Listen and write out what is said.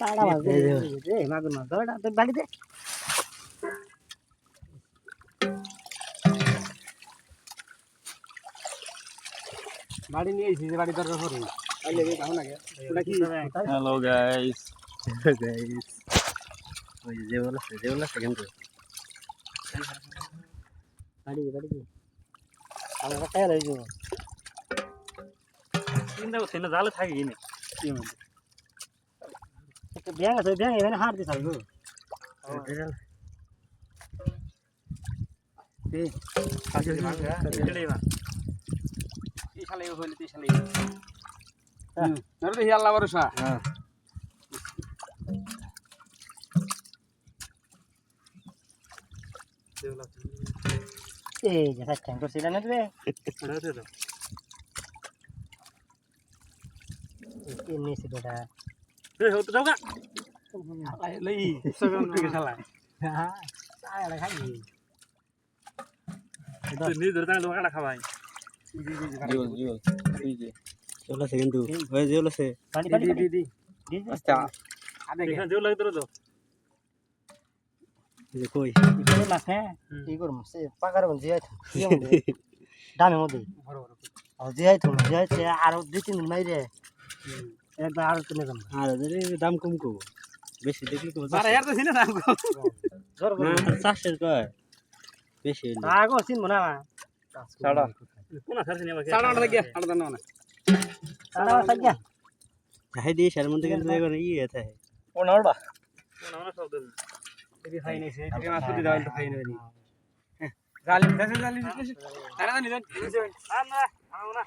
তাড়া মাছ রে মাগুর মাছ ধর তোর বাড়িতে বাড়ি নিয়ে এসেছি বাড়ি দরকার করে। আইলে রে দাও না গে। ওটা কি? হ্যালো গাইস গাইস ওই যে বলা যে বলা সেকেন্ড বাড়ি বাড়ি আমরা কাটা লই চিন্তা করছি না জালে থাকি কিনে। কি মানে biang asal biang ini hard di Nanti hial lah. Eh, jasa cengkur sih nanti. Eh. Ini sih কি লই হ্যাঁ খাবাই আচ্ছা তো হ্যাঁ কি করব সে পাকার বন জিয়াই থাম দামে মধ্যে আর জিয়াই থাম জিয়াই সে আর দুই তিন দিন মাইরে একবার আর কিনে যাম আর দাম কম কো বেশি দেখলি কো আরে यार তো সিনে দাম কো জোর করে। না চাষের কয়? বেশি আগো চিনবো না। ছাড়া। কোন আছে সিনে আমাকে চাড়া আড়া গিয়া আড়া দাও না সারা সাজ্জা হাই দিয়ে শার মধ্যে কিন্তু এখন ই আছে। কোন আড়বা কোন আমরা সব দেব এবি খাই নাইছে আগে মাছ পুটি দাও তো খাই নই জালি দেশে জালি তারা জানি আমরা আমরা